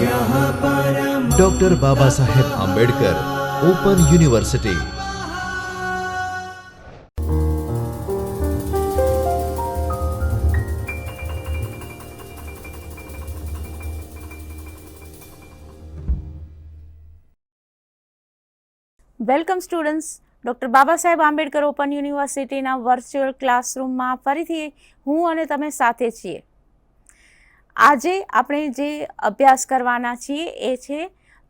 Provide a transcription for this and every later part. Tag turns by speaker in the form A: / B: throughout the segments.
A: Doctor Baba Saheb Ambedkar open university
B: welcome students doctor Baba Saheb Ambedkar open યુનિવર્સિટીના virtual ક્લાસરૂમમાં ફરીથી હું અને તમે સાથે છીએ. આજે આપણે જે અભ્યાસ કરવાના છીએ એ છે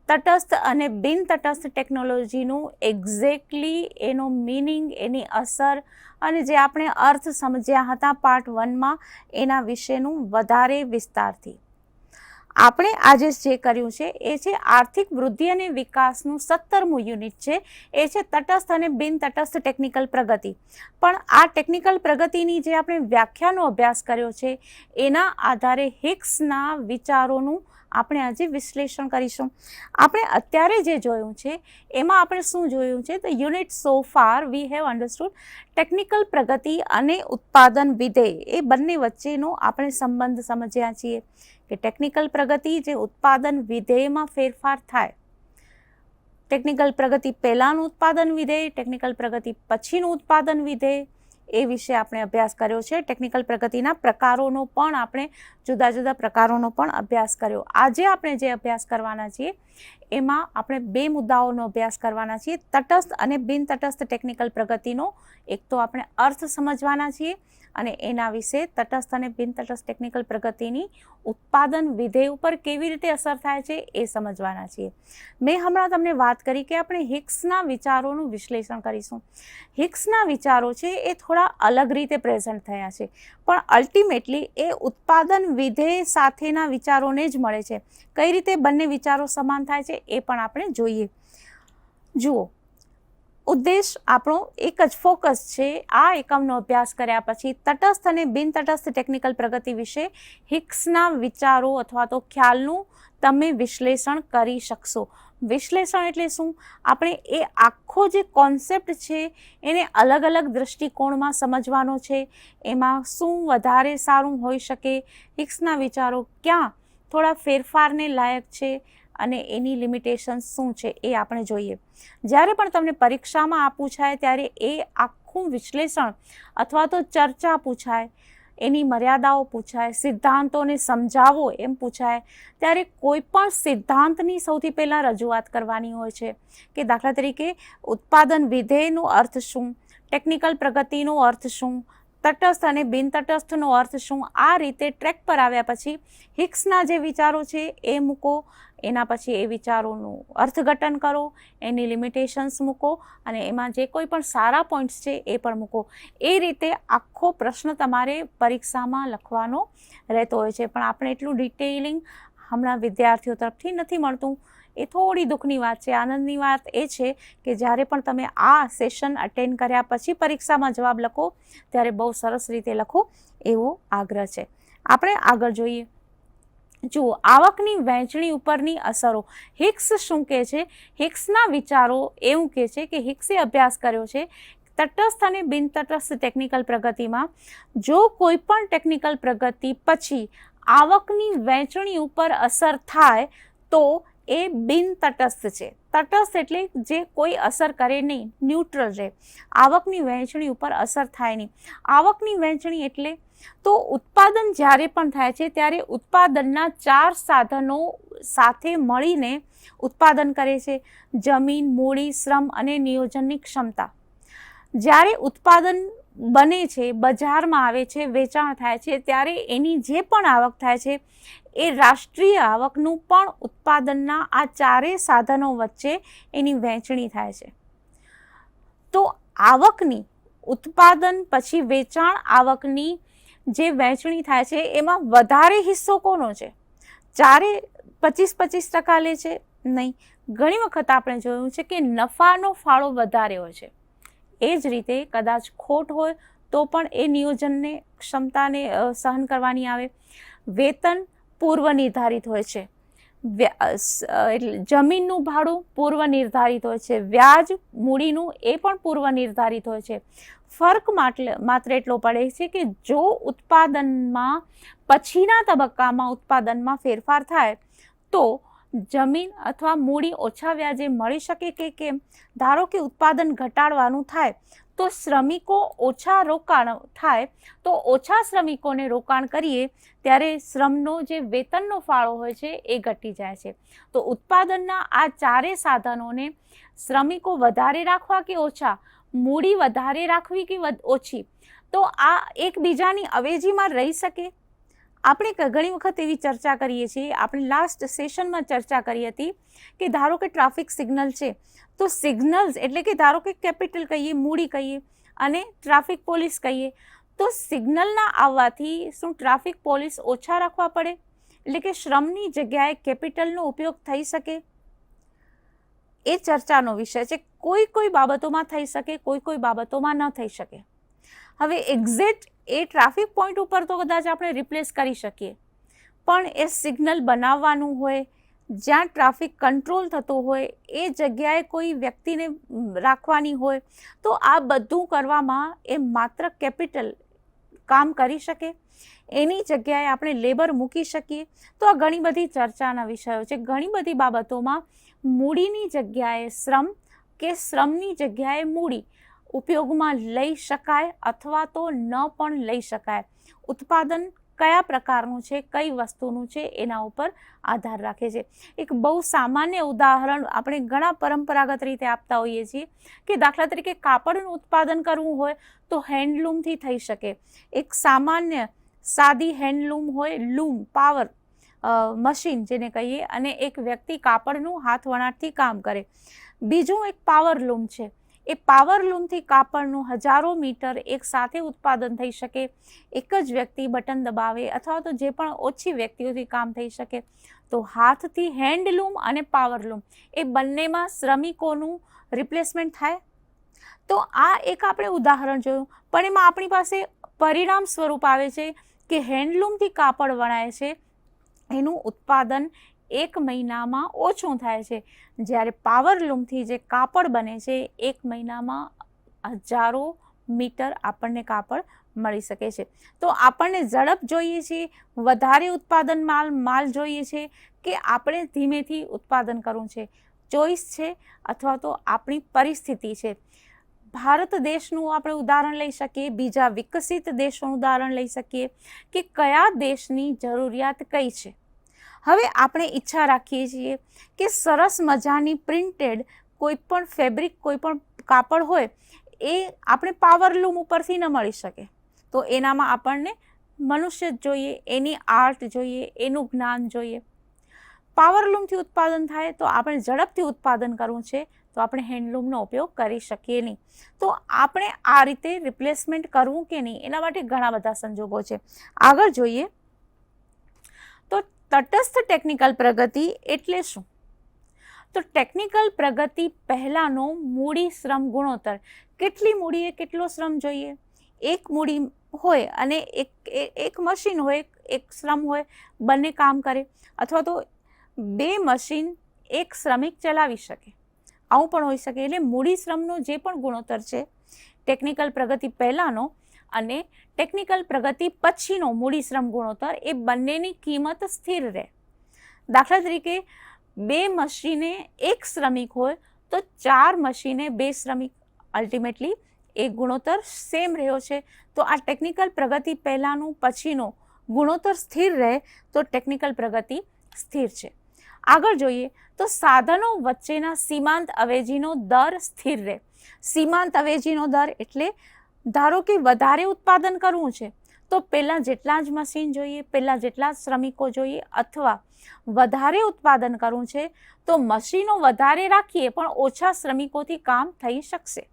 B: તટસ્થ અને બિન તટસ્થ ટેકનોલોજીનું એક્ઝેક્ટલી એનો મિનિંગ એની અસર અને જે આપણે અર્થ સમજ્યા હતા પાર્ટ વનમાં એના વિશેનું વધારે વિસ્તારથી. આપણે આજે જે કર્યું છે એ છે આર્થિક વૃદ્ધિ અને વિકાસનું સત્તરમું યુનિટ છે. એ છે તટસ્થ અને બિન તટસ્થ ટેકનિકલ પ્રગતિ. પણ આ ટેકનિકલ પ્રગતિની જે આપણે વ્યાખ્યાનો અભ્યાસ કર્યો છે, એના આધારે હિક્સના વિચારોનું આપણે આજે વિશ્લેષણ કરીશું. આપણે અત્યારે જે જોયું છે, એમાં આપણે શું જોયું છે? તો unit so far we have understood technical પ્રગતિ અને ઉત્પાદન વિધેય. એ બંને વચ્ચેનો આપણે સંબંધ સમજ્યા છીએ. કે ટેકનિકલ પ્રગતિ જે ઉત્પાદન વિધેયમાં ફેરફાર થાય. ટેકનિકલ પ્રગતિ પહેલાંનું ઉત્પાદન વિધેય ટેકનિકલ પ્રગતિ પછીનું ઉત્પાદન વિધેય, એ વિશે આપણે અભ્યાસ કર્યો છે. ટેકનિકલ પ્રગતિના પ્રકારોનો પણ આપણે જુદા જુદા પ્રકારોનો પણ અભ્યાસ કર્યો. આજે આપણે જે અભ્યાસ કરવાના છીએ એમાં આપણે બે મુદ્દાઓનો અભ્યાસ કરવાના છીએ. તટસ્થ અને બિન તટસ્થ ટેકનિકલ પ્રગતિનો. એક તો આપણે અર્થ સમજવાના છીએ અને એના વિશે તટસ્થ અને બિન તટસ્થ ટેકનિકલ પ્રગતિની ઉત્પાદન વિધેય ઉપર કેવી રીતે અસર થાય છે એ સમજવાના છીએ. મેં હમણાં તમને વાત કરી કે આપણે હિક્સના વિચારોનું વિશ્લેષણ કરીશું. હિક્સના વિચારો છે એ થોડા અલગ રીતે પ્રેઝન્ટ થયા છે. પણ અલ્ટિમેટલી એ ઉત્પાદન વિધેય સાથેના વિચારોને જ મળે છે. કઈ રીતે બંને વિચારો સમાન થાય છે એ પણ આપણે જોઈએ. જુઓ, ઉદ્દેશ આપણો એક જ ફોકસ છે. આ એકમનો અભ્યાસ કર્યા પછી તટસ્થ અને બિન તટસ્થ ટેકનિકલ પ્રગતિ વિશે હિક્સના વિચારો અથવા તો ખ્યાલનું તમે વિશ્લેષણ કરી શકશો. વિશ્લેષણ એટલે શું? આપણે એ આખો જે કોન્સેપ્ટ છે એને અલગ અલગ દૃષ્ટિકોણમાં સમજવાનો છે. એમાં શું વધારે સારું હોઈ શકે? હિક્સના વિચારો ક્યાં? થોડા ફેરફારને લાયક છે. અને એની લિમિટેશન શું છે એ આપણે જોઈએ. જ્યારે પણ તમને પરીક્ષામાં આ પૂછાય ત્યારે એ આખું વિશ્લેષણ અથવા તો ચર્ચા પૂછાય, એની મર્યાદાઓ પૂછાય, સિદ્ધાંતોને સમજાવો એમ પૂછાય, ત્યારે કોઈ પણ સિદ્ધાંતની સૌથી પહેલાં રજૂઆત કરવાની હોય છે કે દાખલા તરીકે, ઉત્પાદન વિધેયનો અર્થ શું? ટેકનિકલ પ્રગતિનો અર્થ શું? તટસ્થ અને બિન તટસ્થનો અર્થ શું? આ રીતે ટ્રેક પર આવ્યા પછી હિક્સના જે વિચારો છે એ મૂકો, એના પછી એ વિચારોનું અર્થઘટન કરો, એની લિમિટેશન્સ મૂકો અને એમાં જે કોઈ પણ સારા પોઈન્ટ્સ છે એ પણ મૂકો. એ રીતે આખો પ્રશ્ન તમારે પરીક્ષામાં લખવાનો રહેતો હોય છે. પણ આપણે એટલું ડિટેલિંગ હમણાં વિદ્યાર્થીઓ તરફથી નથી મળતું. એ થોડી દુઃખની વાત છે, આનંદની વાત એ છે કે જ્યારે પણ તમે આ સેશન અટેન્ડ કર્યા પછી પરીક્ષામાં જવાબ લખો, ત્યારે બહુ સરસ રીતે લખો એવો આગ્રહ છે. આપણે આગળ જોઈએ. જુઓ, આવકની વહેંચણી ઉપરની અસરો. હિક્સ શું કહે છે? હિક્સના વિચારો એવું કહે છે કે હિક્સે અભ્યાસ કર્યો છે તટસ્થ અને બિન તટસ્થ ટેકનિકલ પ્રગતિમાં. જો કોઈ પણ ટેકનિકલ પ્રગતિ પછી આવકની વહેંચણી ઉપર અસર થાય તો એ બિન તટસ્થ છે. તટસ્થ એટલે જે કોઈ અસર કરે નહીં ન્યુટ્રલ રહે. આવકની વહેંચણી ઉપર અસર થાય નહીં. આવકની વહેંચણી એટલે તો ઉત્પાદન જ્યારે પણ થાય છે, ત્યારે ઉત્પાદનના ચાર સાધનો સાથે મળીને ઉત્પાદન કરે છે. જમીન, મૂડી, શ્રમ અને નિયોજનની ક્ષમતા. જ્યારે ઉત્પાદન બને છે, બજારમાં આવે છે, વેચાણ થાય છે, ત્યારે એની જે પણ આવક થાય છે, એ રાષ્ટ્રીય આવકનું પણ ઉત્પાદનના આ ચારેય સાધનો વચ્ચે એની વહેંચણી થાય છે. તો આવકની, ઉત્પાદન પછી વેચાણ આવકની જે વહેંચણી થાય છે, એમાં વધારે હિસ્સો કોનો છે? ચારે પચીસ પચીસ ટકા લે છે? નહીં. ઘણી વખત આપણે જોયું છે કે નફાનો ફાળો વધારે હોય છે. એ જ રીતે કદાચ ખોટ હોય તો પણ એ નિયોજનને, ક્ષમતાને સહન કરવાની આવે. વેતન પૂર્વ નિર્ધારિત હોય છે. એટલે જમીનનું ભાડું પૂર્વ નિર્ધારિત હોય છે. વ્યાજ મૂડીનું એ પણ પૂર્વ નિર્ધારિત હોય છે. ફર્ક માત્ર એટલો પડે છે કે જો ઉત્પાદનમાં, પછીના તબક્કામાં ઉત્પાદનમાં ફેરફાર થાય, તો જમીન અથવા મૂડી ઓછા વ્યાજે મળી શકે કે કેમ? ધારો કે ઉત્પાદન ઘટાડવાનું થાય, તો શ્રમિકો ઓછા રોકાણ થાય, તો ઓછા શ્રમિકોને રોકાણ કરીએ, ત્યારે શ્રમનો જે વેતનનો ફાળો હોય છે એ ઘટી જાય છે. તો ઉત્પાદનના આ ચારે સાધનોને શ્રમિકો વધારે રાખવા કે ઓછા? મૂડી વધારે રાખવી કે ઓછી? તો આ એકબીજાની અવેજીમાં રહી શકે? આપણે ઘણી વખત એવી ચર્ચા કરીએ છીએ, આપણે લાસ્ટ સેશનમાં ચર્ચા કરી હતી કે ધારો કે ટ્રાફિક સિગ્નલ છે, તો સિગ્નલ્સ એટલે કે ધારો કે કેપિટલ કહીએ, મૂડી કહીએ અને ટ્રાફિક પોલીસ કહીએ, તો સિગ્નલના આવવાથી શું ટ્રાફિક પોલીસ ઓછા રાખવા પડે? એટલે કે શ્રમની જગ્યાએ કેપિટલનો ઉપયોગ થઈ શકે? એ ચર્ચાનો વિષય છે. કોઈ કોઈ બાબતોમાં થઈ શકે, કોઈ કોઈ બાબતોમાં ન થઈ શકે. હવે એક્ઝેક્ટ એ ટ્રાફિક પોઈન્ટ ઉપર તો કદાચ આપણે રિપ્લેસ કરી શકીએ. પણ એ સિગ્નલ બનાવવાનું હોય, જ્યાં ટ્રાફિક કંટ્રોલ થતો હોય, એ જગ્યાએ કોઈ વ્યક્તિને રાખવાની હોય, તો આ બધું કરવામાં એ માત્ર કેપિટલ કામ કરી શકે. એની જગ્યાએ આપણે લેબર મૂકી શકીએ. તો આ ઘણી બધી ચર્ચાના વિષયો છે. ઘણી બધી બાબતોમાં મૂડીની જગ્યાએ શ્રમ કે શ્રમની જગ્યાએ મૂડી. ઉપયોગમાં લઈ શકાય અથવા તો ન પણ લઈ શકાય. ઉત્પાદન કયા પ્રકારનું છે, કઈ વસ્તુનું છે, એના ઉપર આધાર રાખે છે. એક બહુ સામાન્ય ઉદાહરણ આપણે ઘણા પરંપરાગત રીતે આપતા હોઈએ છીએ કે દાખલા તરીકે કાપડનું ઉત્પાદન કરવું હોય તો હેન્ડલૂમથી થઈ શકે. એક સામાન્ય સાદી હેન્ડલૂમ હોય, લૂમ, પાવર મશીન જેને કહીએ અને એક વ્યક્તિ કાપડનું હાથ વણાટથી કામ કરે. બીજું એક પાવર લૂમ છે. એ પાવરલૂમથી કાપડનું હજારો મીટર એકસાથે ઉત્પાદન થઈ શકે. એક જ વ્યક્તિ બટન દબાવે અથવા તો જે પણ ઓછી વ્યક્તિઓથી કામ થઈ શકે. તો હાથથી હેન્ડલૂમ અને પાવરલૂમ એ બંનેમાં શ્રમિકોનું રિપ્લેસમેન્ટ થાય. તો આ એક આપણે ઉદાહરણ જોયું. પણ એમાં આપણી પાસે પરિણામ સ્વરૂપ આવે છે કે હેન્ડલૂમથી કાપડ વણાય છે. એનું ઉત્પાદન એક મહિનામાં ઓછું થાય છે. જ્યારે પાવરલૂમથી જે કાપડ બને છે, એક મહિનામાં હજારો મીટર આપણને કાપડ મળી શકે છે. તો આપણને ઝડપ જોઈએ છે, વધારે ઉત્પાદન માલ માલ જોઈએ છે કે આપણે ધીમેથી ઉત્પાદન કરવું છે? ચોઈસ છે અથવા તો આપણી પરિસ્થિતિ છે? ભારત દેશનું આપણે ઉદાહરણ લઈ શકીએ, બીજા વિકસિત દેશોનું ઉદાહરણ લઈ શકીએ કે કયા દેશની જરૂરિયાત કઈ છે? હવે આપણે ઈચ્છા રાખીએ છીએ કે સરસ મજાની પ્રિન્ટેડ કોઈપણ ફેબ્રિક, કોઈ પણ કાપડ હોય, એ આપણે પાવરલૂમ ઉપરથી ન મળી શકે. તો એનામાં આપણને મનુષ્ય જ જોઈએ, એની આર્ટ જોઈએ, એનું જ્ઞાન જોઈએ. પાવરલૂમથી ઉત્પાદન થાય તો આપણે ઝડપથી ઉત્પાદન કરવું છે, તો આપણે હેન્ડલૂમનો ઉપયોગ કરી શકીએ નહીં. તો આપણે આ રીતે રિપ્લેસમેન્ટ કરવું કે નહીં, એના માટે ઘણા બધા સંજોગો છે. આગળ જોઈએ તો તટસ્થ ટેકનિકલ પ્રગતિ એટલે શું? તો ટેકનિકલ પ્રગતિ પહેલાંનો મૂડી શ્રમ ગુણોત્તર. કેટલી મૂડીએ કેટલો શ્રમ જોઈએ? એક મૂડી હોય અને એક એક મશીન હોય, એક શ્રમ હોય, બંને કામ કરે. અથવા તો બે મશીન એક શ્રમિક ચલાવી શકે. આવું પણ હોઈ શકે. એટલે મૂડી શ્રમનો જે પણ ગુણોત્તર છે ટેકનિકલ પ્રગતિ પહેલાંનો અને ટેકનિકલ પ્રગતિ પછીનો મૂડી શ્રમ ગુણોત્તર એ બંનેની કિંમત સ્થિર રહે. દાખલા તરીકે, બે મશીને એક શ્રમિક હોય તો ચાર મશીને બે શ્રમિક અલ્ટિમેટલી એ ગુણોત્તર સેમ રહ્યો છે. તો આ ટેકનિકલ પ્રગતિ પહેલાંનું પછીનો ગુણોત્તર સ્થિર રહે તો ટેકનિકલ પ્રગતિ સ્થિર છે. આગળ જોઈએ તો સાધનો વચ્ચેના સીમાંત અવેજીનો દર સ્થિર રહે. સીમાંત અવેજીનો દર એટલે ધારો કે વધારે ઉત્પાદન કરવું છે, તો પહેલાં જેટલા જ મશીન જોઈએ, પહેલાં જેટલા જ શ્રમિકો જોઈએ, અથવા વધારે ઉત્પાદન કરવું છે, તો મશીનો વધારે રાખીએ પણ ઓછા શ્રમિકોથી કામ થઈ શકશે.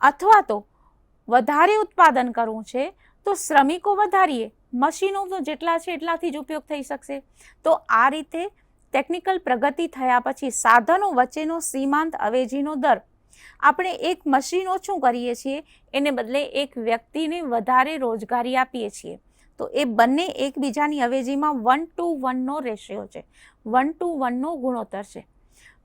B: અથવા તો વધારે ઉત્પાદન કરવું છે, તો શ્રમિકો વધારીએ, મશીનો તો જેટલા છે એટલાથી જ ઉપયોગ થઈ શકશે. તો આ રીતે ટેકનિકલ પ્રગતિ થયા પછી સાધનો વચ્ચેનો સીમાંત અવેજીનો દર આપણે એક મશીન ઓછું કરીએ છીએ, એને બદલે એક વ્યક્તિને વધારે રોજગારી આપીએ છીએ. તો એ બંને એકબીજાની અવેજીમાં વન ટુ વનનો રેશિયો છે. વન ટુ વનનો ગુણોત્તર છે.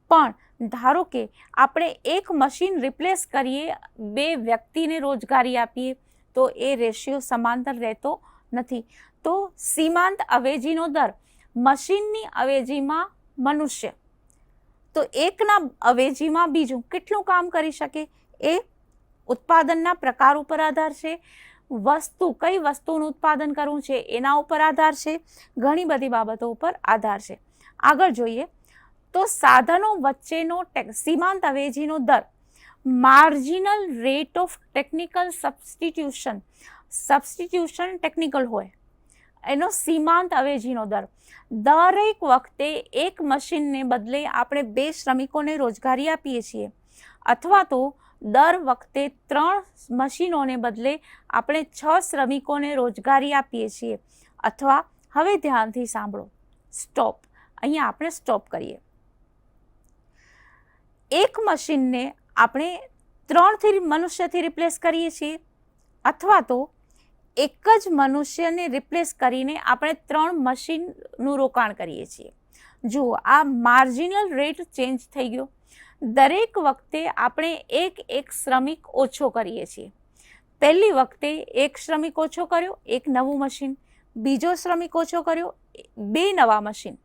B: પણ ધારો કે આપણે એક મશીન રિપ્લેસ કરીએ, બે વ્યક્તિને રોજગારી આપીએ, તો એ રેશિયો સમાંતર રહેતો નથી. તો સીમાંત અવેજીનો દર મશીનની અવેજીમાં મનુષ્ય તો એકના અવેજીમાં બીજું કેટલું કામ કરી શકે? એ ઉત્પાદનના પ્રકાર ઉપર આધાર છે. વસ્તુ, કઈ વસ્તુનું ઉત્પાદન કરવું છે એના ઉપર આધાર છે. ઘણી બધી બાબતો ઉપર આધાર છે. આગળ જોઈએ તો સાધનો વચ્ચેનો સીમાંત અવેજીનો દર marginal rate of technical substitution substitution technical હોય. એનો સીમાંત અવેજીનો દર. દરેક વખતે એક મશીનને બદલે આપણે બે શ્રમિકોને રોજગારી આપીએ છીએ. અથવા તો દર વખતે ત્રણ મશીનોને બદલે આપણે છ શ્રમિકોને રોજગારી આપીએ છીએ. અથવા હવે ધ્યાનથી સાંભળો. સ્ટોપ. અહીંયા આપણે સ્ટોપ કરીએ. એક મશીનને આપણે ત્રણથી મનુષ્યથી રિપ્લેસ કરીએ છીએ. અથવા તો એક જ મનુષ્યને રિપ્લેસ કરીને આપણે ત્રણ મશીનનું રોકાણ કરીએ છીએ. જુઓ, આ માર્જિનલ રેટ ચેન્જ થઈ ગયો. દરેક વખતે આપણે એક એક શ્રમિક ઓછો કરીએ છીએ. પહેલી વખતે એક શ્રમિક ઓછો કર્યો, એક નવું મશીન બીજો શ્રમિક ઓછો કર્યો, બે નવા મશીન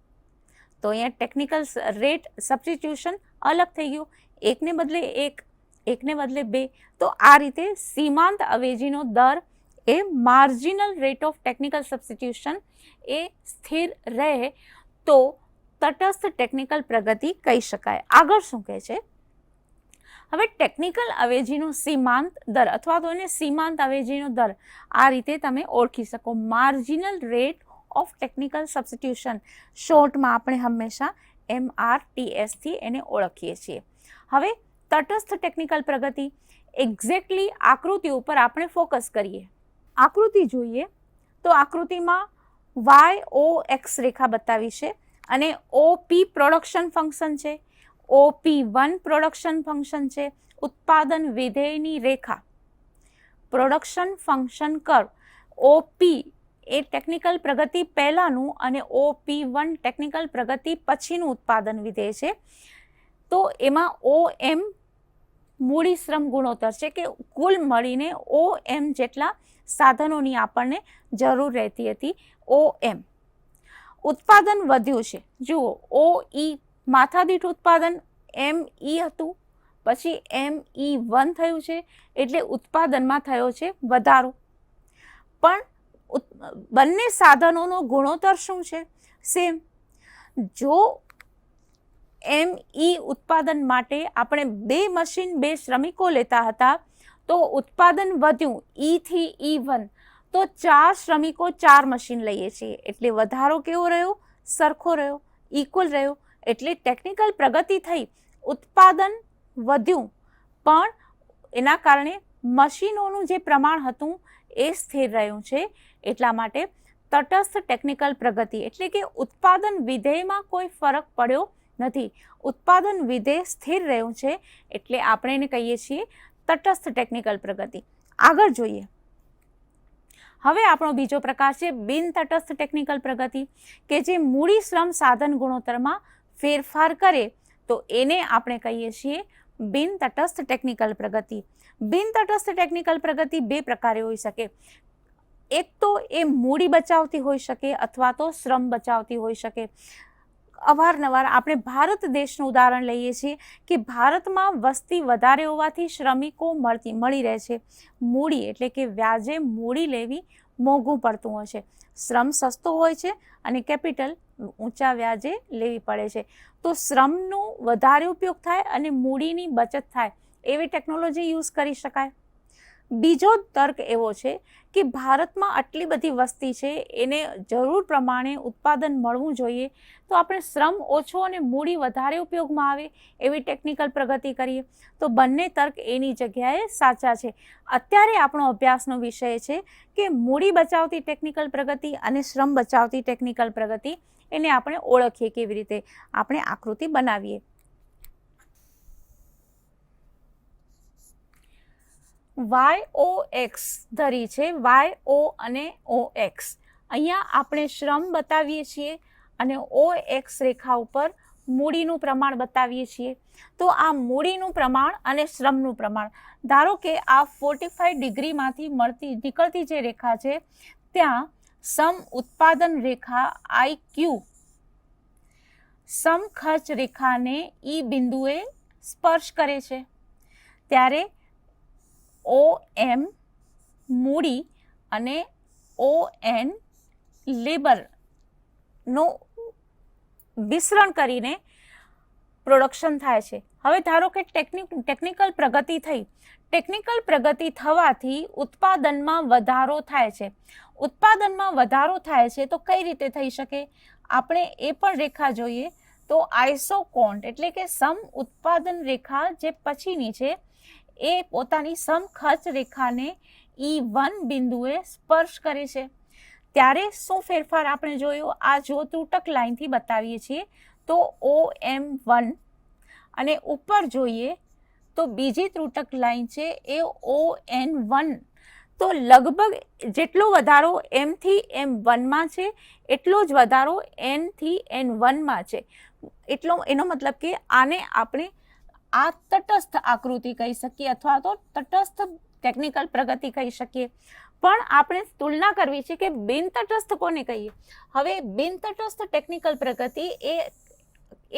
B: તો અહીંયા ટેકનિકલ રેટ સબસ્ટિટ્યુશન અલગ થઈ ગયું. એકને બદલે એક, એકને બદલે બે. તો આ રીતે સીમાંત અવેજીનો દર એ marginal rate of technical substitution એ સ્થિર રહે તો તટસ્થ ટેકનિકલ પ્રગતિ કહી શકાય. આગળ શું કહે છે? હવે ટેકનિકલ અવેજીનો સીમાંત દર અથવા તો એને સીમાંત અવેજીનો દર આ રીતે તમે ઓળખી શકો. Marginal rate of technical substitution શોર્ટમાં આપણે હંમેશા એમ આર ટીએસથી એને ઓળખીએ છીએ. હવે તટસ્થ ટેકનિકલ પ્રગતિ એક્ઝેક્ટલી આકૃતિ ઉપર આપણે ફોકસ કરીએ. આકૃતિ જોઈએ તો આકૃતિમાં વાય ઓ એક્સ રેખા બતાવી છે અને ઓ પી પ્રોડક્શન ફંક્શન છે. O P one production function છે. ઉત્પાદન વિધેયની રેખા. Production function curve O P એ ટેકનિકલ પ્રગતિ પહેલાંનું અને ઓપી વન ટેકનિકલ પ્રગતિ પછીનું ઉત્પાદન વિધેય છે. તો એમાં ઓ એમ મૂડી શ્રમ ગુણોત્તર છે કે કુલ મળીને ઓ એમ જેટલા સાધનોની આપણને જરૂર રહેતી હતી. ઓ એમ ઉત્પાદન વધ્યું છે. જુઓ ઓ ઈ માથાદીઠ ઉત્પાદન એમ ઈ હતું. પછી એમ ઈ વન થયું છે, એટલે ઉત્પાદનમાં થયો છે વધારો. પણ બંને સાધનોનો ગુણોત્તર શું છે? સેમ. જો એમ ઈ ઉત્પાદન માટે આપણે બે મશીન, બે શ્રમિકો લેતા હતા તો ઉત્પાદન વધ્યું ઈથી ઈ વન તો ચાર શ્રમિકો ચાર મશીન લઈએ છીએ. એટલે વધારો કેવો રહ્યો? સરખો રહ્યો. ઇક્વલ રહ્યો. એટલે ટેકનિકલ પ્રગતિ થઈ. ઉત્પાદન વધ્યું. પણ એના કારણે મશીનોનું જે પ્રમાણ હતું એ સ્થિર રહ્યું છે. એટલા માટે તટસ્થ ટેકનિકલ પ્રગતિ. એટલે કે ઉત્પાદન વિધેયમાં કોઈ ફરક પડ્યો નથી. ઉત્પાદન વિધેય સ્થિર રહ્યું છે. એટલે આપણે એને કહીએ છીએ તટસ્થ ટેકનિકલ પ્રગતિ. આગળ જોઈએ. હવે આપણો બીજો પ્રકાર છે બિન તટસ્થ ટેકનિકલ પ્રગતિ, કે જે મૂડી શ્રમ સાધન ગુણોત્તરમાં ફેરફાર કરે. તો એને આપણે કહીએ છીએ બિન તટસ્થ ટેકનિકલ પ્રગતિ. બિન તટસ્થ ટેકનિકલ પ્રગતિ બે પ્રકારે હોઈ શકે. એક તો એ મૂડી બચાવતી હોઈ શકે અથવા તો શ્રમ બચાવતી હોઈ શકે. અવારનવાર આપણે ભારત દેશનું ઉદાહરણ લઈએ છીએ કે ભારતમાં વસ્તી વધારે હોવાથી શ્રમિકો મળતી મળી રહે છે. મૂડી એટલે કે વ્યાજે મૂડી લેવી મોંઘું પડતું હોય છે. શ્રમ સસ્તો હોય છે અને કેપિટલ ઊંચા વ્યાજે લેવી પડે છે. તો શ્રમનો વધારે ઉપયોગ થાય અને મૂડીની બચત થાય. એવી ટેકનોલોજી યુઝ કરી શકાય? બીજો તર્ક એવો છે કે ભારતમાં આટલી બધી વસ્તી છે, એને જરૂર પ્રમાણે ઉત્પાદન મળવું જોઈએ, તો આપણે શ્રમ ઓછો અને મૂડી વધારે ઉપયોગમાં આવે એવી ટેકનિકલ પ્રગતિ કરીએ. તો બંને તર્ક એની જગ્યાએ સાચા છે. અત્યારે આપણો અભ્યાસનો વિષય છે કે મૂડી બચાવતી ટેકનિકલ પ્રગતિ અને શ્રમ બચાવતી ટેકનિકલ પ્રગતિ, એને આપણે ઓળખીએ કેવી રીતે? આપણે આકૃતિ બનાવીએ. વાય ઓ એક્સ ધરી છે, વાય ઓ અને ઓ એક્સ. અહીંયા આપણે શ્રમ બતાવીએ છીએ અને ઓ એક્સ રેખા ઉપર મૂડીનું પ્રમાણ બતાવીએ છીએ. તો આ મૂડીનું પ્રમાણ અને શ્રમનું પ્રમાણ. ધારો કે આ ફોર્ટી ફાઈવ ડિગ્રીમાંથી મળતી, નીકળતી જે રેખા છે, ત્યાં સમ ઉત્પાદન રેખા આઈ ક્યુ. સમખર્ચ રેખાને ઈ બિંદુએ સ્પર્શ કરે છે. ત્યારે ઓ એમ મૂડી અને ઓ એન લેબરનો મિશ્રણ કરીને પ્રોડક્શન થાય છે. હવે ધારો કે ટેકનિક ટેકનિકલ પ્રગતિ થઈ. ટેકનિકલ પ્રગતિ થવાથી ઉત્પાદનમાં વધારો થાય છે. ઉત્પાદનમાં વધારો થાય છે તો કઈ રીતે થઈ શકે? આપણે એ પણ રેખા જોઈએ. તો આઈસોકોન્ટ એટલે કે સમ ઉત્પાદન રેખા જે પછીની છે એ પોતાની સમખર્ચ રેખાને ઈ વન બિંદુએ સ્પર્શ કરે છે. ત્યારે શું ફેરફાર આપણે જોયો? આ જો તૂટક લાઈનથી બતાવીએ છીએ, તો ઓ એમ વન અને ઉપર જોઈએ, તો બીજી ત્રુટક લાઈન છે એ ઓ એન વન તો લગભગ જેટલો વધારો એમથી એમ વનમાં છે, એટલો જ વધારો એનથી એન વનમાં છે. એટલો, એનો મતલબ કે આને આપણે આ તટસ્થ આકૃતિ કહી શકીએ અથવા તો તટસ્થ ટેકનિકલ પ્રગતિ કહી શકીએ. પણ આપણે તુલના કરવી છે કે બિન તટસ્થ કોને કહીએ? હવે બિન તટસ્થ ટેકનિકલ પ્રગતિ એ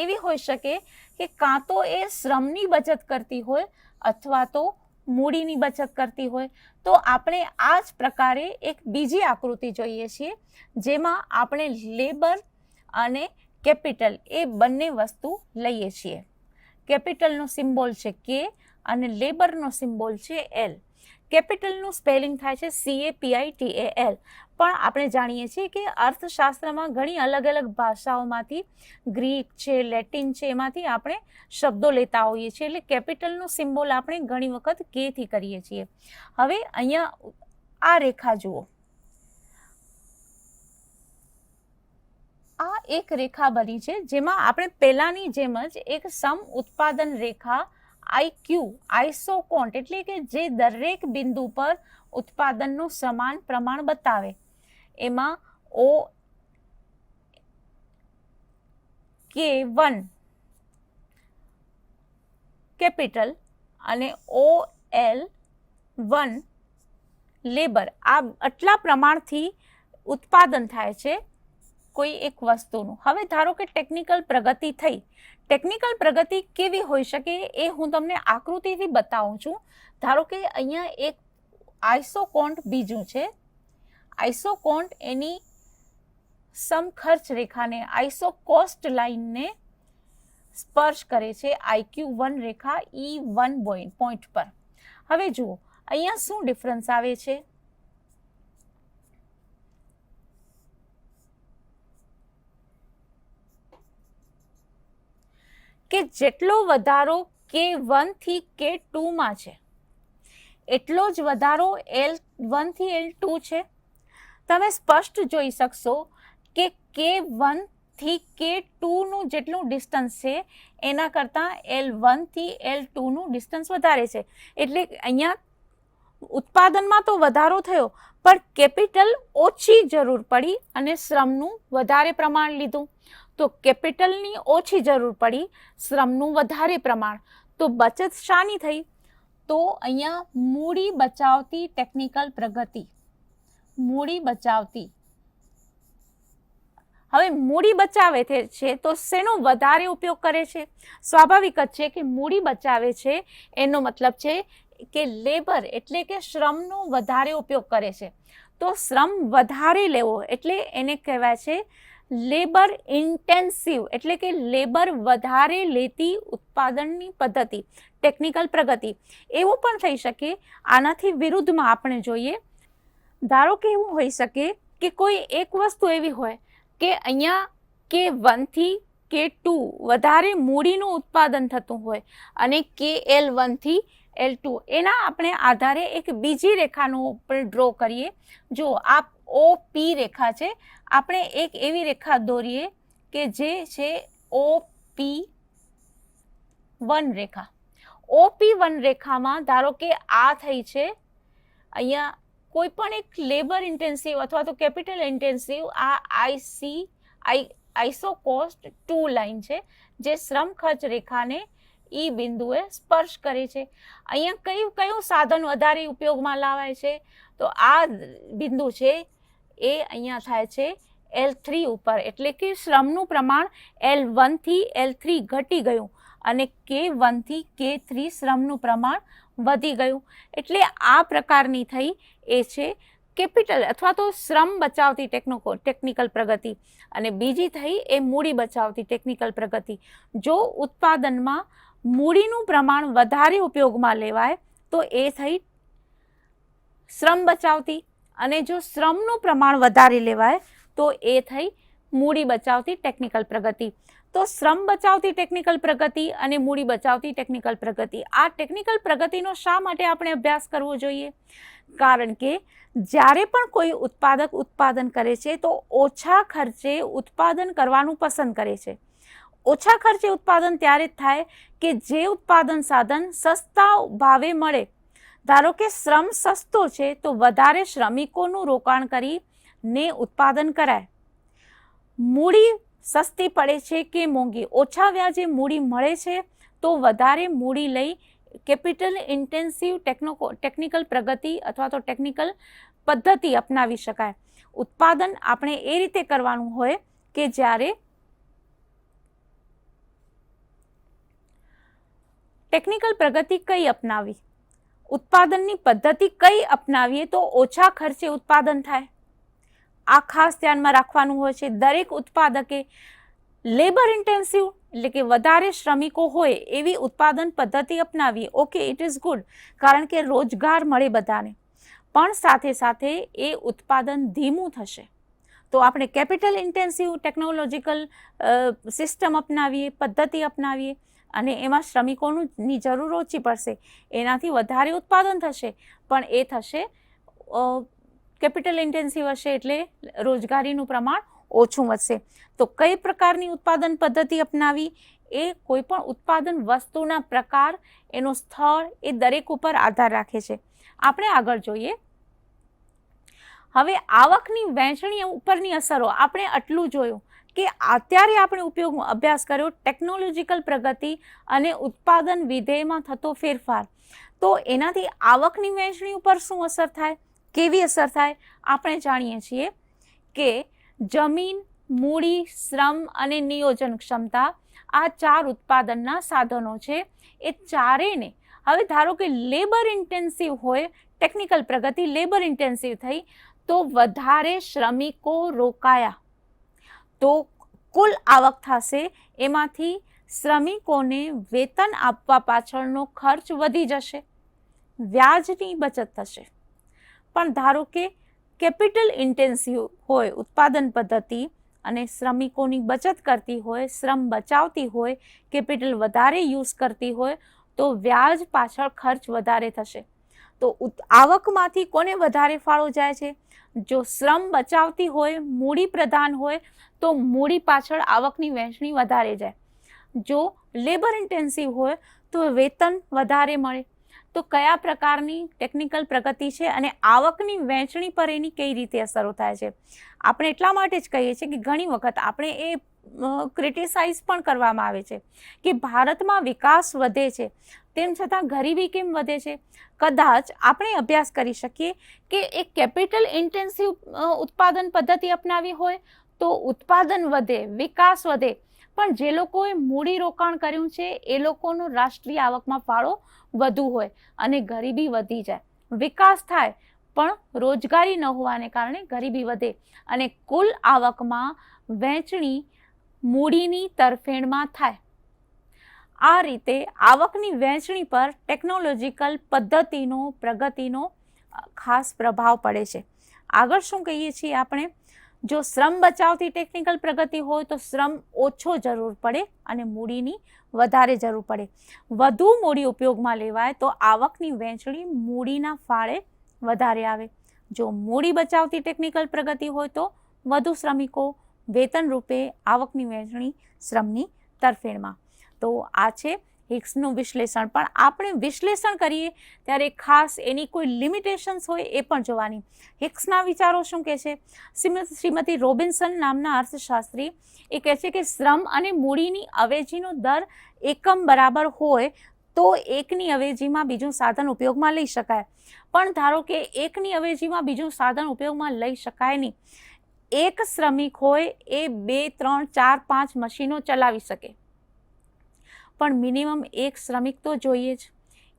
B: એવી હોઈ શકે કે કાં તો એ શ્રમની બચત કરતી હોય અથવા તો મૂડીની બચત કરતી હોય. તો આપણે આ જ પ્રકારે એક બીજી આકૃતિ જોઈએ છીએ, જેમાં આપણે લેબર અને કેપિટલ એ બંને વસ્તુ લઈએ છીએ. કેપિટલનો સિમ્બોલ છે કે અને લેબરનો સિમ્બોલ છે એલ કેપિટલનું સ્પેલિંગ થાય છે C A P I T L પણ આપણે જાણીએ છીએ કે અર્થશાસ્ત્રમાં ઘણી અલગ અલગ ભાષાઓમાંથી ગ્રીક છે, લેટિન છે, એમાંથી આપણે શબ્દો લેતા હોઈએ છીએ. એટલે કેપિટલનું સિમ્બોલ આપણે ઘણી વખત કેથી કરીએ છીએ. હવે અહીંયા આ રેખા જુઓ. આ એક રેખા બની છે, જેમાં આપણે પહેલાની જેમ જ એક સમ ઉત્પાદન રેખા આઈક્યુ આઈસોકોન્ટ એટલે કે જે દરેક બિંદુ પર ઉત્પાદનનું સમાન પ્રમાણ બતાવે. એમાં ઓ કે વન કેપિટલ અને ઓ એલ વન લેબર આ આટલા પ્રમાણથી ઉત્પાદન થાય છે. કોઈ એક વસ્તુનું. હવે ધારો કે ટેકનિકલ પ્રગતિ થઈ. ટેકનિકલ પ્રગતિ કેવી હોઈ શકે એ હું તમને આકૃતિથી બતાવું છું. ધારો કે અહીંયા એક આઇસોકોન્ટ બીજું છે. આઈસોકોન્ટ એની સમખર્ચ રેખાને આઈસોકોસ્ટ લાઈનને સ્પર્શ કરે છે આઈક્યુ વન રેખા ઈ વન પોઈન્ટ પર. હવે જુઓ, અહીંયા શું ડિફરન્સ આવે છે? કે જેટલો વધારો કે વનથી કે ટુમાં છે. એટલો જ વધારો એલ વનથી એલ ટુ છે. તમે સ્પષ્ટ જોઈ શકશો કે કે વનથી કે ટુનું જેટલું ડિસ્ટન્સ છે, એના કરતાં એલ વનથી એલ ટુનું ડિસ્ટન્સ વધારે છે. એટલે અહીંયા ઉત્પાદનમાં તો વધારો થયો, પણ કેપિટલ ઓછી જરૂર પડી અને શ્રમનું વધારે પ્રમાણ લીધું. તો કેપિટલની ઓછી જરૂર પડી, શ્રમનું વધારે પ્રમાણ. તો બચત શાની થઈ? તો અહીંયા મૂડી બચાવતી ટેકનિકલ પ્રગતિ. મૂડી બચાવતી. હવે મૂડી બચાવે છે તો શેનો વધારે ઉપયોગ કરે છે? સ્વાભાવિક જ છે કે મૂડી બચાવે છે, એનો મતલબ છે કે લેબર એટલે કે શ્રમનો વધારે ઉપયોગ કરે છે. તો શ્રમ વધારે લેવો એટલે એને કહેવાય છે લેબર ઇન્ટેન્સિવ એટલે કે લેબર વધારે લેતી ઉત્પાદનની પદ્ધતિ ટેકનિકલ પ્રગતિ, એવું પણ થઈ શકે. આનાથી વિરુદ્ધમાં આપણે જોઈએ, ધારો કે એવું હોઈ શકે કે કોઈ એક વસ્તુ એવી હોય કે અહીંયા કે વનથી કે ટુ વધારે મૂડીનું ઉત્પાદન થતું હોય અને કે એલ વનથી એલ ટુ એના આપણે આધારે એક બીજી રેખાનું પણ ડ્રો કરીએ. જો આ ઓ પી રેખા છે, આપણે એક એવી રેખા દોરીએ કે જે છે ઓ પી વન રેખા. ઓ પી વન રેખામાં ધારો કે આ થઈ છે, અહીંયા કોઈ પણ એક લેબર ઇન્ટેન્સિવ અથવા તો કેપિટલ ઇન્ટેન્સિવ આ I C I iso cost two line છે, જે શ્રમ ખર્ચ રેખાને ઈ બિંદુએ સ્પર્શ કરે છે. અહીંયા કયું કયું સાધન વધારે ઉપયોગમાં લાવાય છે? તો આ બિંદુ છે, એ અહીંયા થાય છે એલ થ્રી ઉપર. એટલે કે શ્રમનું પ્રમાણ એલ વનથી એલ થ્રી ઘટી ગયું અને કે વનથી કે થ્રી શ્રમનું પ્રમાણ વધી ગયું. એટલે આ પ્રકારની થઈ એ છે કેપિટલ અથવા તો શ્રમ બચાવતી ટેકનો ટેકનિકલ પ્રગતિ. અને બીજી થઈ એ મૂડી બચાવતી ટેકનિકલ પ્રગતિ. જો ઉત્પાદનમાં મૂડીનું પ્રમાણ વધારે ઉપયોગમાં લેવાય, તો એ થઈ શ્રમ બચાવતી. અને જો શ્રમનું પ્રમાણ વધારે લેવાય, તો એ થઈ મૂડી બચાવતી ટેકનિકલ પ્રગતિ. તો શ્રમ બચાવતી ટેકનિકલ પ્રગતિ અને મૂડી બચાવતી ટેકનિકલ પ્રગતિ. આ ટેકનિકલ પ્રગતિનો શા માટે આપણે અભ્યાસ કરવો જોઈએ? કારણ કે જ્યારે પણ કોઈ ઉત્પાદક ઉત્પાદન કરે છે, તો ઓછા ખર્ચે ઉત્પાદન કરવાનું પસંદ કરે છે. ઓછા ખર્ચે ઉત્પાદન ત્યારે જ થાય કે જે ઉત્પાદન સાધન સસ્તા ભાવે મળે. ધારો કે શ્રમ સસ્તો છે, તો વધારે શ્રમિકોનું રોકાણ કરીને ઉત્પાદન કરાય. મૂડી સસ્તી પડે છે કે મોંઘી? ઓછા વ્યાજે મૂડી મળે છે, તો વધારે મૂડી લઈ કેપિટલ ઇન્ટેન્સિવ ટેકનો, ટેકનિકલ પ્રગતિ અથવા તો ટેકનિકલ પદ્ધતિ અપનાવી શકાય. ઉત્પાદન આપણે એ રીતે કરવાનું હોય કે જ્યારે ટેકનિકલ પ્રગતિ કઈ અપનાવી? ઉત્પાદનની પદ્ધતિ કઈ અપનાવીએ તો ઓછા ખર્ચે ઉત્પાદન થાય? આ ખાસ ધ્યાનમાં રાખવાનું હોય છે. દરેક ઉત્પાદકે લેબર ઇન્ટેન્સિવ એટલે કે વધારે શ્રમિકો હોય એવી ઉત્પાદન પદ્ધતિ અપનાવીએ. ઓકે ઇટ ઇઝ ગુડ કારણ કે રોજગાર મળે બધાને. પણ સાથે સાથે એ ઉત્પાદન ધીમું થશે. તો આપણે કેપિટલ ઇન્ટેન્સિવ ટેકનોલોજીકલ સિસ્ટમ અપનાવીએ, પદ્ધતિ અપનાવીએ. અને એમાં શ્રમિકોનું જરૂર ઓછી પડશે. એનાથી વધારે ઉત્પાદન થશે, પણ એ થશે કેપિટલ ઇન્ટેન્સિવ હશે એટલે રોજગારીનું પ્રમાણ ઓછું વધશે. તો કઈ પ્રકારની ઉત્પાદન પદ્ધતિ અપનાવી? એ કોઈ પણ ઉત્પાદન વસ્તુના પ્રકાર, એનું સ્થળ એ દરેક ઉપર આધાર રાખે છે. આપણે આગળ જોઈએ. હવે આવકની વહેંચણી ઉપરની અસરો આપણે આટલું જોયું. કે અત્યારે આપણે ઉપયોગ અભ્યાસ કર્યો ટેકનોલોજીકલ પ્રગતિ અને ઉત્પાદન વિધેયમાં થતો ફેરફાર. તો એનાથી આવકની વહેંચણી ઉપર શું અસર થાય? કેવી અસર થાય? આપણે જાણીએ છીએ કે જમીન, મૂડી, શ્રમ અને નિયોજન ક્ષમતા આ ચાર ઉત્પાદનના સાધનો છે. એ ચારેયને હવે ધારો કે લેબર ઇન્ટેન્સિવ હોય ટેકનિકલ પ્રગતિ લેબર ઇન્ટેન્સિવ થઈ, તો વધારે શ્રમિકો રોકાયા. તો કુલ આવક થશે. એમાંથી શ્રમિકોને વેતન આપવા પાછળનો ખર્ચ વધી જશે. વ્યાજની બચત થશે. પણ ધારો કે કેપિટલ ઇન્ટેન્સિવ હોય, ઉત્પાદન પદ્ધતિ અને શ્રમિકોની બચત કરતી હોય, શ્રમ બચાવતી હોય, કેપિટલ વધારે યુઝ કરતી હોય, તો વ્યાજ પાછળ ખર્ચ વધારે થશે. તો આવકમાંથી કોને વધારે ફાળો જાય છે? જો શ્રમ બચાવતી હોય, મૂડી પ્રધાન હોય, તો મૂડી પાછળ આવકની વહેંચણી વધારે જાય. જો લેબર ઇન્ટેન્સિવ હોય, તો વેતન વધારે મળે. તો કયા પ્રકારની ટેકનિકલ પ્રગતિ છે અને આવકની વહેંચણી પર એની કઈ રીતે અસરો થાય છે? આપણે એટલા માટે જ કહીએ છીએ કે ઘણી વખત આપણે એ ક્રિટિસાઇઝ પણ કરવામાં આવે છે કે ભારતમાં વિકાસ વધે છે. તેમ છતાં ગરીબી કેમ વધે છે? કદાચ આપણે અભ્યાસ કરી શકીએ કે એક કેપિટલ ઇન્ટેન્સિવ ઉત્પાદન પદ્ધતિ અપનાવી હોય તો ઉત્પાદન વધે, વિકાસ વધે. પણ જે લોકોએ મૂડી રોકાણ કર્યું છે, એ લોકોનો રાષ્ટ્રીય આવકમાં ફાળો વધુ હોય અને ગરીબી વધી જાય. વિકાસ થાય, પણ રોજગારી ન હોવાને કારણે ગરીબી વધે અને કુલ આવકમાં વહેંચણી મૂડીની તરફેણમાં થાય. આ રીતે આવકની વહેંચણી પર ટેકનોલોજીકલ પદ્ધતિનો, પ્રગતિનો ખાસ પ્રભાવ પડે છે. આગળ શું કહીએ છીએ આપણે? જો શ્રમ બચાવતી ટેકનિકલ પ્રગતિ હોય તો શ્રમ ઓછો જરૂર પડે અને મૂડીની વધારે જરૂર પડે. વધુ મૂડી ઉપયોગમાં લેવાય તો આવકની વહેંચણી મૂડીના ફાળે વધારે આવે. જો મૂડી બચાવતી ટેકનિકલ પ્રગતિ હોય તો વધુ શ્રમિકો વેતન રૂપે આવકની વહેંચણી શ્રમની તરફેણમાં. તો આ છે હિક્સનું વિશ્લેષણ. પણ આપણે વિશ્લેષણ કરીએ ત્યારે ખાસ એની કોઈ લિમિટેશન્સ હોય એ પણ જોવાની. હિક્સના વિચારો શું કહે છે? શ્રીમતી રોબિન્સન નામના અર્થશાસ્ત્રી એ કહે છે કે શ્રમ અને મૂડીની અવેજીનો દર એકમ બરાબર હોય તો એકની અવેજીમાં બીજું સાધન ઉપયોગમાં લઈ શકાય. પણ ધારો કે એકની અવેજીમાં બીજું સાધન ઉપયોગમાં લઈ શકાય નહીં. એક શ્રમિક હોય એ બે, ત્રણ, ચાર, પાંચ મશીનો ચલાવી શકે. પણ મિનિમમ એક શ્રમિક તો જોઈએ જ.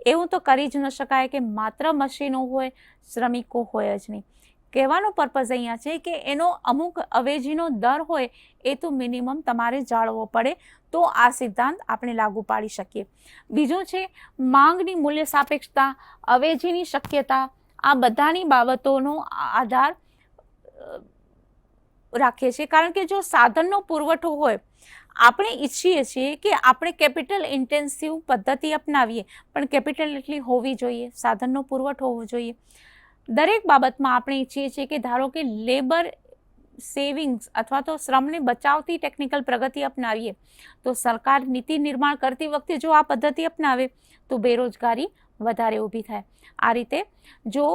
B: એવું તો કરી જ ન શકાય કે માત્ર મશીનો હોય, શ્રમિકો હોય જ નહીં. કહેવાનો પર્પઝ અહીંયા છે કે એનો અમુક અવેજીનો દર હોય એ તો મિનિમમ તમારે જાળવવો પડે. તો આ સિદ્ધાંત આપણે લાગુ પાડી શકીએ. બીજું છે માંગની મૂલ્ય સાપેક્ષતા, અવેજીની શક્યતા. આ બધાની બાબતોનો આધાર રાખીએ છીએ કારણ કે જો સાધનનો પુરવઠો હોય આપણે ઈચ્છીએ છીએ કે આપણે કેપિટલ ઇન્ટેન્સિવ પદ્ધતિ અપનાવીએ, પણ કેપિટલ એટલી હોવી જોઈએ, સાધનનો પુરવઠો હોવો જોઈએ. દરેક બાબતમાં આપણે ઈચ્છીએ છીએ કે ધારો કે લેબર સેવિંગ્સ અથવા તો શ્રમને બચાવતી ટેકનિકલ પ્રગતિ અપનાવીએ, તો સરકાર નીતિ નિર્માણ કરતી વખતે જો આ પદ્ધતિ અપનાવે, તો બેરોજગારી વધારે ઊભી થાય. આ રીતે જો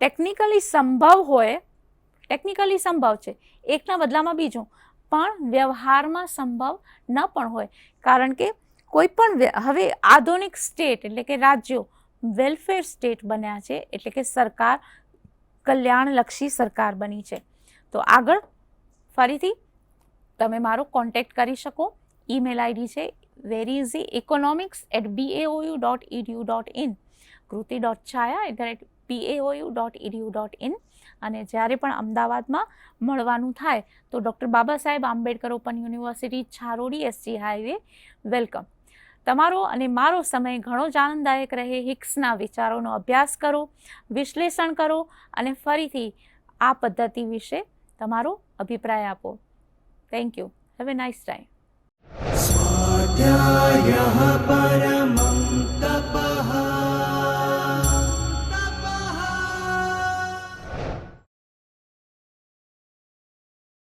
B: ટેકનિકલી સંભવ હોય, ટેકનિકલી સંભવ છે, એકના બદલામાં બીજું પણ વ્યવહારમાં સંભવ ન પણ હોય. કારણ કે કોઈ પણ હવે આધુનિક સ્ટેટ એટલે કે રાજ્યો વેલફેર સ્ટેટ બન્યા છે એટલે કે સરકાર, કલ્યાણલક્ષી સરકાર બની છે. તો આગળ ફરીથી તમે મારો કોન્ટેક્ટ કરી શકો. ઈમેલ આઈડી છે very easy economics at B A O U dot E D U dot in Kriti dot Chhaya at the rate B A O U dot E D U dot in અને જ્યારે પણ અમદાવાદમાં મળવાનું થાય તો doctor Baba Saheb Ambedkar open university Charodi S G highway welcome. તમારો અને મારો સમય ઘણો જ આનંદદાયક રહે, હિક્સના વિચારોનો અભ્યાસ કરો, વિશ્લેષણ કરો અને ફરીથી આ પદ્ધતિ વિશે તમારો અભિપ્રાય આપો. Thank you have a nice time
C: સ્વાધ્યાય તપ